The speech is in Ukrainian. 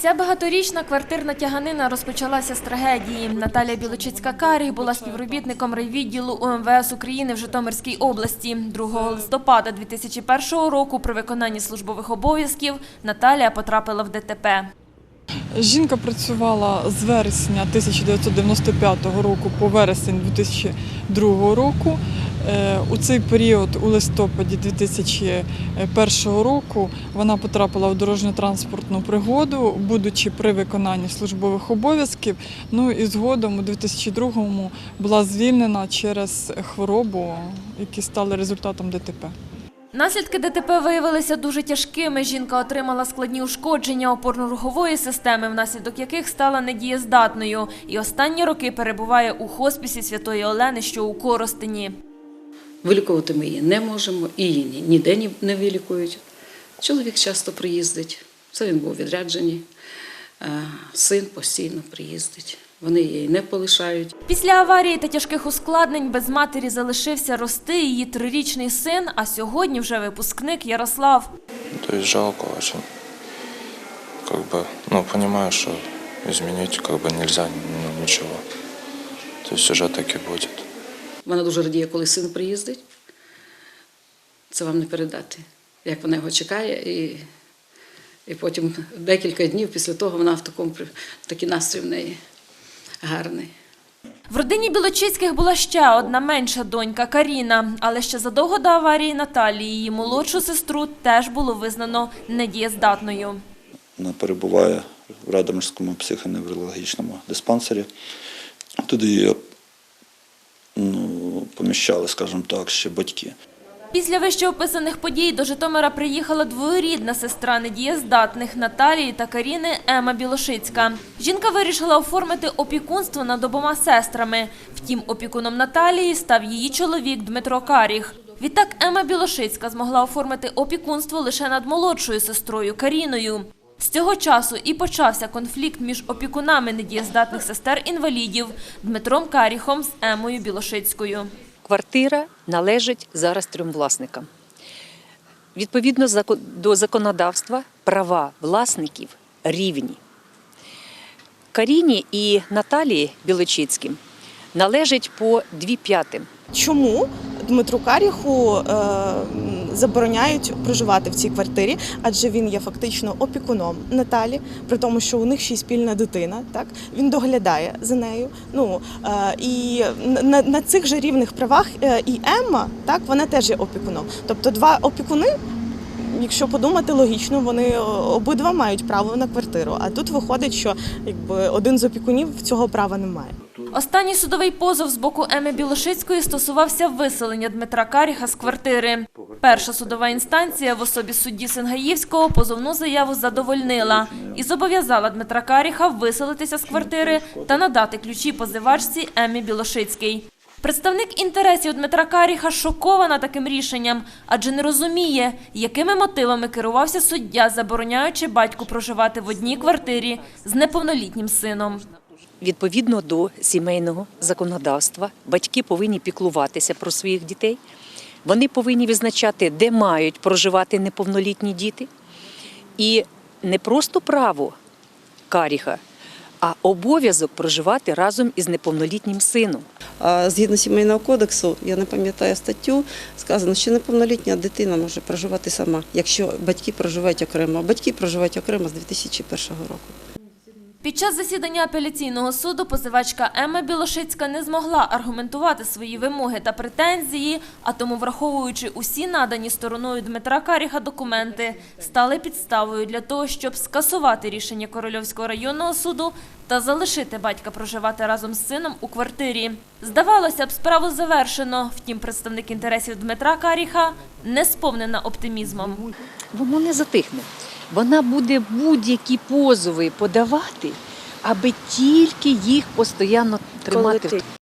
Ця багаторічна квартирна тяганина розпочалася з трагедії. Наталія Білочицька Карі була співробітником райвідділу УМВС України в Житомирській області. 2 листопада 2001 року при виконанні службових обов'язків Наталія потрапила в ДТП. Жінка працювала з вересня 1995 року по вересень 2002 року. Е, У цей період, у листопаді 2001 року, вона потрапила в дорожньо-транспортну пригоду, будучи при виконанні службових обов'язків. Ну і згодом у 2002-му була звільнена через хворобу, які стали результатом ДТП. Наслідки ДТП виявилися дуже тяжкими. Жінка отримала складні ушкодження опорно-рухової системи, внаслідок яких стала недієздатною. І останні роки перебуває у хоспісі Святої Олени, що у Коростені. Вилікувати ми її не можемо, і її ніде не вилікують. Чоловік часто приїздить, це він був відряджений. Е, Син постійно приїздить. Вони її не полишають. Після аварії та тяжких ускладнень без матері залишився рости її трирічний син, а сьогодні вже випускник Ярослав. То есть жалко очень. Как бы, ну, понимаю, что изменить как бы нельзя ну, ничего. То есть уже так и будет. Вона дуже радіє, коли син приїздить. Це вам не передати. Як вона його чекає, і, і потім декілька днів після того вона в такому такий настрій в неї гарний. В родині Білочицьких була ще одна менша донька Каріна, але ще задовго до аварії Наталії її молодшу сестру теж було визнано недієздатною. Вона перебуває в Радомирському психоневрологічному диспансері. Туди її поміщали, скажімо так, ще батьки. Після вищеописаних подій до Житомира приїхала двоюрідна сестра недієздатних Наталії та Каріни Ема Білошицька. Жінка вирішила оформити опікунство над обома сестрами. Втім, опікуном Наталії став її чоловік Дмитро Каріх. Відтак Ема Білошицька змогла оформити опікунство лише над молодшою сестрою Каріною. З цього часу і почався конфлікт між опікунами недієздатних сестер-інвалідів Дмитром Каріхом з Емою Білошицькою. Квартира належить зараз трьом власникам. Відповідно до законодавства, права власників рівні. Каріні і Наталії Білочицьким належить по дві п'ятим. Чому Дмитру Каріху е, забороняють проживати в цій квартирі? Адже він є фактично опікуном Наталі, при тому, що у них ще й спільна дитина. Так він доглядає за нею. Ну е, і на, на цих же рівних правах е, і Емма, так вона теж є опікуном. Тобто, два опікуни. Якщо подумати логічно, вони обидва мають право на квартиру. А тут виходить, що якби один з опікунів цього права не має. Останній судовий позов з боку Еми Білошицької стосувався виселення Дмитра Каріха з квартири. Перша судова інстанція в особі судді Сенгаївського позовну заяву задовольнила і зобов'язала Дмитра Каріха виселитися з квартири та надати ключі позивачці Емі Білошицькій. Представник інтересів Дмитра Каріха шокована таким рішенням, адже не розуміє, якими мотивами керувався суддя, забороняючи батьку проживати в одній квартирі з неповнолітнім сином. Відповідно до сімейного законодавства, батьки повинні піклуватися про своїх дітей. Вони повинні визначати, де мають проживати неповнолітні діти. І не просто право Каріха, а обов'язок проживати разом із неповнолітнім сином. Згідно сімейного кодексу, я не пам'ятаю статтю, сказано, що неповнолітня дитина може проживати сама, якщо батьки проживають окремо. Батьки проживають окремо з 2001 року. Під час засідання апеляційного суду позивачка Емма Білошицька не змогла аргументувати свої вимоги та претензії, а тому, враховуючи усі надані стороною Дмитра Каріха документи, стали підставою для того, щоб скасувати рішення Корольовського районного суду та залишити батька проживати разом з сином у квартирі. Здавалося б, справу завершено. Втім, представник інтересів Дмитра Каріха не сповнена оптимізмом. Воно не затихне. Вона буде будь-які позови подавати, аби тільки їх постійно тримати. в-